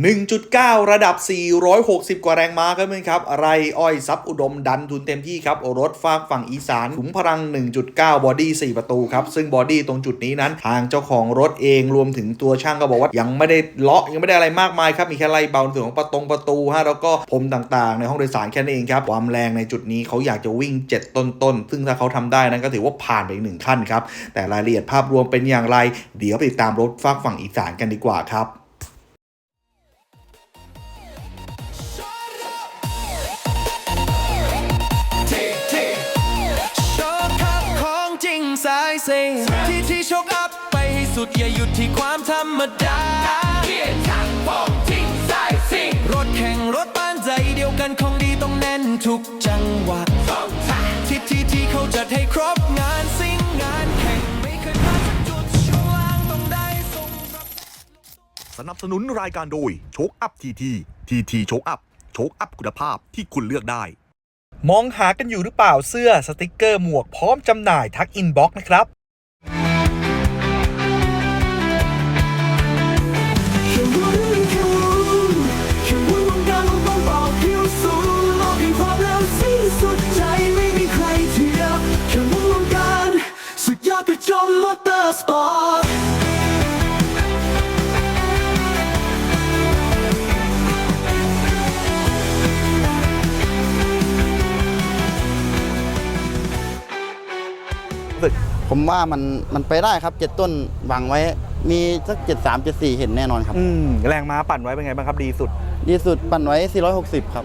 1.9 ระดับ 460 กว่าแรงม้าครับเพื่อนครับ ไรอ้อยซับอุดมดันทุนเต็มที่ครับ รถฟากฝั่งอีสานขุมพลัง 1.9 บอดี้ 4 ประตูครับ ซึ่งบอดี้ตรงจุดนี้นั้น ทางเจ้าของรถเองรวมถึงตัวช่างก็บอกว่า ยังไม่ได้เลาะยังไม่ได้อะไรมากมายครับ มีแค่ไล่เบาในส่วนของประตงประตูฮะแล้วก็พรมต่างๆ ในห้องโดยสารแค่นั้นเองครับ ความแรงในจุดนี้เขาอยากจะวิ่ง 7 ต้นๆ ซึ่งถ้าเขาทำได้นั้นก็ถือว่าผ่านไปอีกหนึ่งขั้นครับ แต่รายละเอียดภาพรวมเป็นอย่างไร เดี๋ยวไปติดตามรถฟากฝั่งอีสานกันดีกว่าครับ ริงสายเซที่ที่โชคอัพไปให้สุดอย่าหยุดที่ความธรรมดาเกียร์ช่างของจริงสายซิ่งรถแข่งรถบ้านใจเดียวกันของดีต้องแน่นทุกจังหวะที่ที่ที่เขาจัดให้ครบงานซิ่งงานแข่งไม่เคยพลาดสักจุดช่วงล่างต้องได้ทรงรับสนับสนุนรายการโดยโชคอัพทีทีทีทีโชคอัพโชคอัพคุณภาพที่คุณเลือกได้ มองหากันอยู่หรือเปล่าเสื้อสติกเกอร์หมวกพร้อมจำหน่ายทักอินบ็อกซ์นะครับ ผมว่ามันมันไปได้ครับเจ็ดต้นวางไว้ มีสักเจ็ดสามเจ็ดสี่เห็นแน่นอนครับ อืมแรงม้าปั่นไว้เป็นไงบ้างครับดีสุด ดีสุดปั่นไว้ 460 ครับ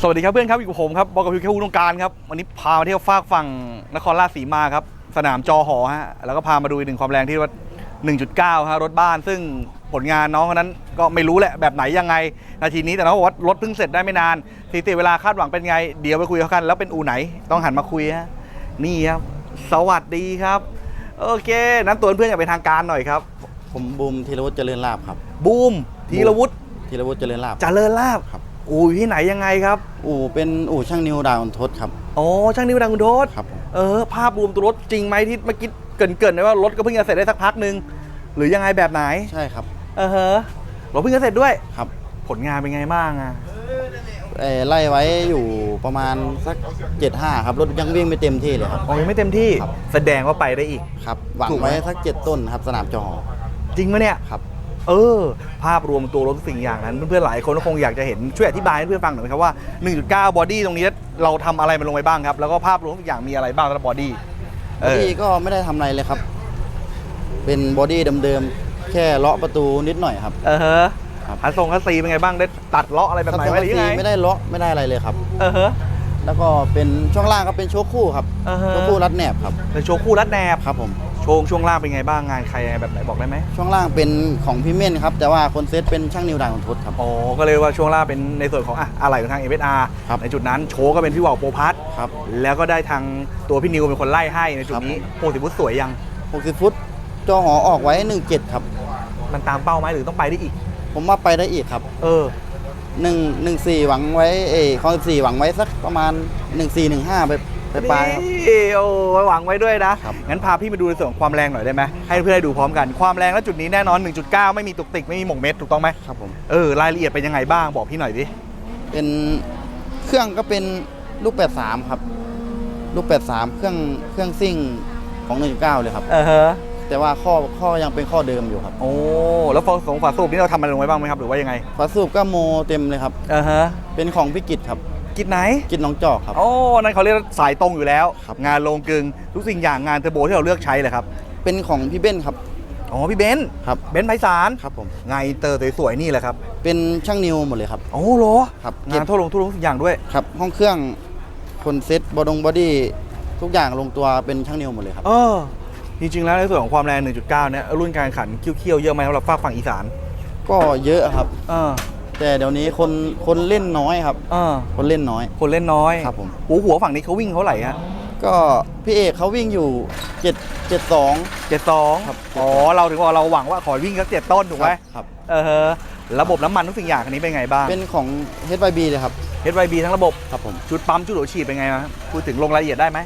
สวัสดีครับเพื่อนครับอยู่กับผมครับบอกกับพิวแค่วุตรงการครับวันนี้พามาเที่ยวฟากฝั่งนครราชสีมาครับ สนามจอหอฮะแล้วก็พามาดูอีกหนึ่งความแรงที่ว่า 1.9ฮะรถบ้านซึ่ง ผลงานน้องคนนั้นก็ไม่รู้แหละแบบไหนยังไง นาทีนี้แต่น้องบอกว่ารถเพิ่งเสร็จได้ไม่นานสถิติเวลาคาดหวังเป็นไง เดี๋ยวไปคุยกับเขากัน แล้วเป็นอูไหนต้องหันมาคุยฮะนี่ครับ สวัสดีครับ โอเค นั้นตัวเพื่อนอย่างเป็นทางการหน่อยครับ ผมบูมธีรวุฒิเจริญลาบครับบูมธีรวุฒิธีรวุฒิเจริญลาบเจริญลาบครับ อูอยู่ที่ไหนยังไงครับ อู่เป็นอู่ช่างนิวดาวน์ทศครับอ๋อช่างนิวดังคุณโทษครับผมเออภาพรวมตัวรถจริงไหมที่เมื่อกี้เกรินเกินๆไว้ว่ารถก็เพิ่งจะเสร็จได้สักพักหนึ่งหรือยังไงแบบไหนใช่ครับ เออฮะรถเพิ่งจะเสร็จด้วย ครับผลงานเป็นไงบ้างอะเอ่อไล่ไว้อยู่ประมาณสัก 75 ครับ รถยังวิ่งไม่เต็มที่เลยครับ อ๋อยังไม่เต็มที่ครับแสดงว่าไปได้อีก ครับหวังถูกไหม ไว้สัก 7 ต้นครับ สนามจอหอจริงไหมเนี่ย ครับ เออ ภาพรวมตัวรถทุกสิ่งอย่างนั้น เพื่อนๆหลายคนก็คงอยากจะเห็นช่วยอธิบายให้เพื่อนฟังหน่อยไหมครับว่า 1.9 บอดี้ตรงนี้เราทำอะไรมันลงไปบ้างครับ แล้วก็ภาพรวมทุกอย่างมีอะไรบ้างสำหรับบอดี้บอดี้ก็ไม่ได้ทำอะไรเลยครับ เป็นบอดี้เดิมๆแค่เลาะประตูนิดหน่อยครับ เออฮะครับคันทรงคัสซีเป็นไงบ้างได้ตัดเลาะอะไรแบบไหนไหมหรือยังไงไม่ได้เลาะไม่ได้อะไรเลยครับ เออฮะ แล้วก็เป็นช่วงล่างก็เป็นโชคคู่ครับอ่าฮะ โชคคู่รัดแหนบครับเป็นโชว์คู่รัดแนบครับผมโชว์ช่วงล่างเป็นไงบ้างงานใครยังไงแบบไหนบอกได้ไหมช่วงล่างเป็นของพี่เม่นครับ แต่ว่าคนเซตเป็นช่างนิวดาวน์ทศครับ อ๋อก็เลยว่าช่วงล่างเป็นในส่วนของอะอะไรของทางเอเวอาร์ครับ ในจุดนั้นโชว์ก็เป็นพี่ว่าวโปรพัทครับ แล้วก็ได้ทางตัวพี่นิวเป็นคนไล่ให้ในจุดนี้ครับผมโปรสิบุตสวยยัง 60 ฟุตจอหอออกไว้ 17 ครับ มันตามเป้าไหมหรือต้องไปได้อีก ผมว่าไปได้อีกครับเออ1 14หวังไว้เอคอน4หวังไว้สักประมาณ1415ไปไปปลายครับ นี่โอ้หวังไว้ด้วยนะ ครับ งั้นพาพี่มาดูในส่วนของความแรงหน่อยได้ไหมให้เพื่อนได้ดูพร้อมกัน ความแรงและจุดนี้แน่นอน 1.9 ไม่มีตุกติก ไม่มีหม่งเม็ดถูกต้องไหมครับผม เออ รายละเอียดเป็นยังไงบ้าง บอกพี่หน่อยดิ เป็นเครื่องก็เป็นลูก83ครับ ลูก83เครื่องเครื่องซิ่งของ1.9เลยครับ เออฮะ แต่ว่าข้อข้อยังเป็นข้อเดิมอยู่ครับโอ้แล้วฟองสงฝาสูบนี่เราทำอะไรลงไว้บ้างไหมครับหรือว่ายังไงฝาสูบก็โมเต็มเลยครับเออฮะเป็นของพิกิจครับกิจไหนกิจหน้องจอกครับ โอ้นั่นเขาเรียกสายตรงอยู่แล้ว ครับงานลงกึงทุกสิ่งอย่างงานเทอร์โบที่เราเลือกใช้เลยครับเป็นของพี่เบ้นครับ อ๋อพี่เบนซ์ครับ เบนซ์ไพศาลครับผมไงเตอร์สวยๆนี่แหละครับเป็นช่างนิวหมดเลยครับ โอ้โหรอครับงานทั่วลงทั่วลงทุกสิ่งอย่างด้วย ครับห้องเครื่องคนเซ็ตบอดงบอดี้ทุกอย่างลงตัวเป็นช่างนิวหมดเลยครับ เออ จริงๆ แล้วในส่วนของความแรง 1.9 เนี่ยรุ่นการแข่งขันเคี่ยวๆ เยอะไหมสำหรับฝากฝั่งอีสานก็เยอะครับ เออแต่เดี๋ยวนี้คนคนเล่นน้อยครับ เออคนเล่นน้อย คนเล่นน้อยครับผมหัวหัวฝั่งนี้เขาวิ่งเขาไหร่ฮะก็พี่เอกเขาวิ่งอยู่7 72เจ็ดสองครับอ๋อเราถึงว่าเราหวังว่าขอวิ่งสักเจ็ดต้นถูกไหมครับ เออฮะระบบน้ำมันทุกสิ่งอย่างคันนี้เป็นไงบ้าง เป็นของ HYB เลยครับ HYB ทั้งระบบ ครับผม ชุดปั๊ม ชุดหัวฉีดเป็นไงนะพูดถึงลงรายละเอียดได้ไหม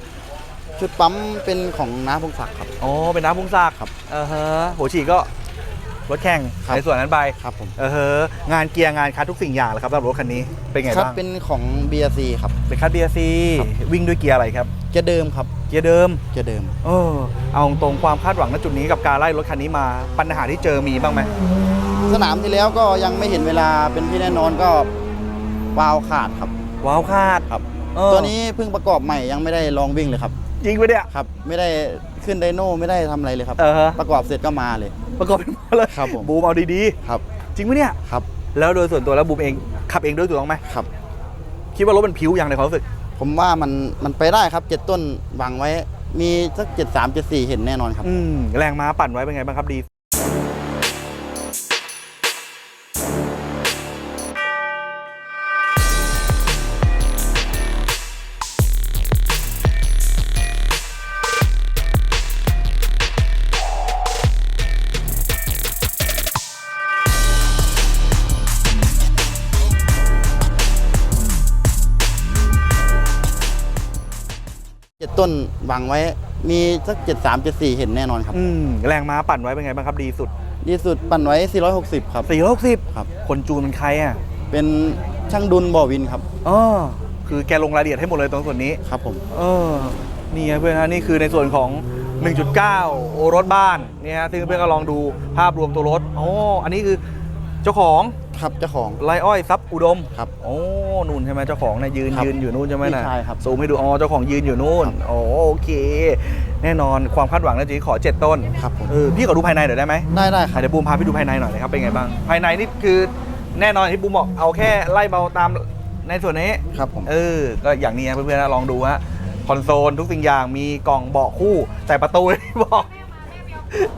ชุดปั๊มเป็นของน้าพงศักดิ์ครับ อ๋อเป็นน้ำพุงซากครับเออฮะหัวฉีดก็รถแข่งครับ ในส่วนนั้นไปครับผมเออฮะงานเกียร์งานคัดทุกสิ่งอย่างเลยครับสำหรับรถคันนี้เป็นไงคัดบ้างเป็นของ BRC ครับ เป็นคัด BRC ครับ วิ่งด้วยเกียร์อะไรครับเกียร์เดิมครับเกียร์เดิมเกียร์เดิม เออเอาตรงความคาดหวังณจุดนี้กับการไล่รถคันนี้มาปัญหาที่เจอมีบ้างไหมสนามที่แล้วก็ยังไม่เห็นเวลาเป็นที่แน่นอนก็วาล์วขาดครับ ว้าวคาดครับ เออตัวนี้เพิ่งประกอบใหม่ยังไม่ได้ลองวิ่งเลยครับ จริงไปเนี่ย ครับ ไม่ได้ขึ้นไดโน่ไม่ได้ทำอะไรเลยครับ เออฮะ ประกอบเสร็จก็มาเลย ประกอบเป็นมาเลยครับผม บูมเอาดีครับ ๆ จริงปะเนี่ย ครับแล้วโดยส่วนตัวแล้วบูมเองขับเองด้วยถูกต้องไหมครับ คิดว่ารถมันพิ้วยังในความรู้สึก ผมว่ามันมันไปได้ครับเจ็ดต้นวางไว้ มีสักเจ็ดสามเจ็ดสี่เห็นแน่นอนครับ อืมแรงม้าปั่นไว้เป็นไงบ้างครับดี ต้นวางไว้มีสักเจ็ดสามเจ็ดสี่เห็นแน่นอนครับ อืมแรงม้าปั่นไว้เป็นไงบ้างครับดีสุดดีสุดปั่นไว้ 460 ครับ 460ครับ คนจูนเป็นใครอะเป็นช่างดุลบ่อวินครับอ๋อคือแกลงรายละเอียดให้หมดเลยตรงส่วนนี้ ครับผมเออนี่ไงเพื่อนฮะนี่คือในส่วนของ 1.9 โอรถบ้านเนี่ยฮะซึ่งเพื่อนก็ลองดูภาพรวมตัวรถอ๋ออันนี้คือเจ้าของ ครับเจ้าของ ไรอ้อยซับอุดมครับโอ้นู่นใช่ไหมเจ้าของเนี่ยยืนครับยืนอยู่นู่นใช่ไหมนะพี่ชายครับซูมให้ดูอ๋อเจ้าของยืนอยู่นู่นครับ โอ้โอเค แน่นอนความคาดหวังนะจีขอเจ็ดต้นครับผมเออพี่ขอดูภายในหน่อยได้ไหมได้ได้คอะรับ เดี๋ยวบูมพาไปดูภายในหน่อยนะครับเป็นไงบ้าง ภายในนี่คือแน่นอนที่บูมบอกเอาแค่ไล่เบาตามในส่วนนี้ ครับผม เออ ก็อย่างนี้นะเพื่อนๆนะลองดูฮะคอนโซลทุกสิ่งอย่างมีกล่องเบาะคู่ แต่ประตูไม่บอก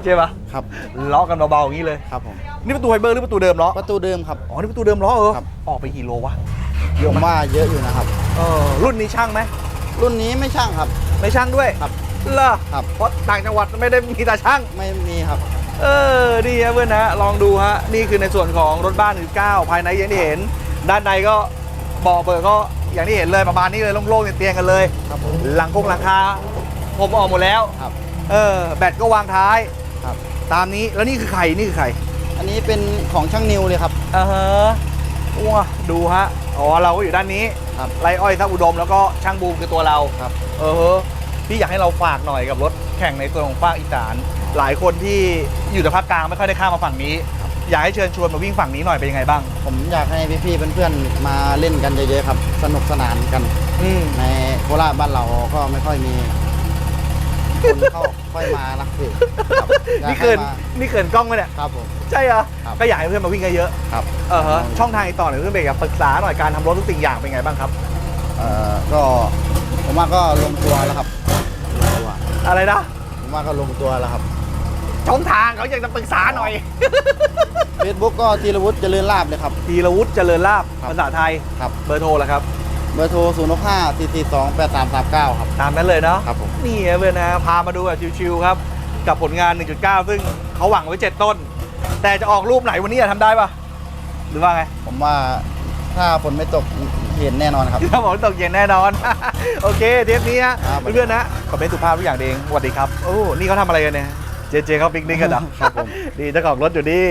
ใช่ปะครับล็อกกันเบาๆอย่างนี้เลย ครับผมนี่ประตูไฟเบอร์หรือประตูเดิมล้อประตูเดิมครับ อ๋อนี่ประตูเดิมล้อเออครับ ออกไปกี่โลวะเยอะว่าเยอะอยู่นะครับ เออรุ่นนี้ช่างไหมรุ่นนี้ไม่ช่างครับ ไม่ช่างด้วยครับเหรอครับ เพราะต่างจังหวัดไม่ได้มีแต่ช่าง ไม่มีครับ เออดีฮะเพื่อนนะลองดูฮะนี่คือในส่วนของรถบ้าน19ภายในอย่างที่เห็น ด้านในก็เบาะเปิดก็อย่างที่เห็นเลยประมาณนี้เลยโล่งๆเตียงๆกันเลย ครับผมหลังคงหลังคาผมออกหมดแล้ว ครับ เออแบตก็วางท้ายครับ ตามนี้แล้วนี่คือใครนี่คือใครอันนี้เป็นของช่างนิวเลยครับอ่าฮะว้าดูฮะอ๋อเราก็อยู่ด้านนี้ครับ ไรอ้อยทับอุดมแล้วก็ช่างบูมคือตัวเราครับ เออฮะพี่อยากให้เราฝากหน่อยกับรถแข่งในตัวของภาคอีสาน หลายคนที่อยู่แต่ภาคกลางไม่ค่อยได้ข้ามมาฝั่งนี้ อยากให้เชิญชวนมาวิ่งฝั่งนี้หน่อยเป็นยังไงบ้าง ผมอยากให้พี่ๆเพื่อนๆมาเล่นกันเยอะๆครับ สนุกสนานกัน อืมในโคราชบ้านเราก็ไม่ค่อยมี คนเข้าค่อยมานะพี่ครับอยานี่ให้เกินมานี่เกินกล้องไหมเนี่ยครับผม ใช่เหรอ ครับก็อยากให้เพื่อนมาวิ่งกันเยอะครับ เออฮะช่องทางอีกต่อหนึ่งเพื่อนเบรกอยากปรึกษาหน่อยการทำรถทุกสิ่งอย่างเป็นไงบ้างครับ เอ่อก็ผมว่าก็ลงตัวแล้วครับลงตัวอะไรนะ ผมว่าก็ลงตัวแล้วครับช่องทางเขาอยากจะปรึกษาหน่อย เฟซบุ๊กก็ธีรวุฒิเจริญลาบเลยครับ ธีรวุฒิเจริญลาบครับ ภาษาไทย ครับ เบอร์โทรแล้วครับ เบอร์โทร 0 6 5 4 4 2 8 3 3 9 ครับ ตามนั้นเลยเนาะครับผม นี่ไงเพื่อนนะพามาดูแบบชิวๆครับ กับผลงาน 1.9 ซึ่งเขาหวังไว้ 7 ต้น แต่จะออกรูปไหนวันนี้อะทำได้ปะหรือว่าไง ผมว่าถ้าฝนไม่ตกเห็นแน่นอนครับถ้าบอกว่าตกเย็นแน่นอน โอเคเทปนี้ฮะครับ เพื่อนๆนะขอเป็นสุภาพทุกอย่างเองสวัสดีครับโอ้นี่เขาทำอะไรกันเนี่ยเจเจเขาปิกนิกกันเหรอ ครับผม ดีเจ้าของรถอยู่นี่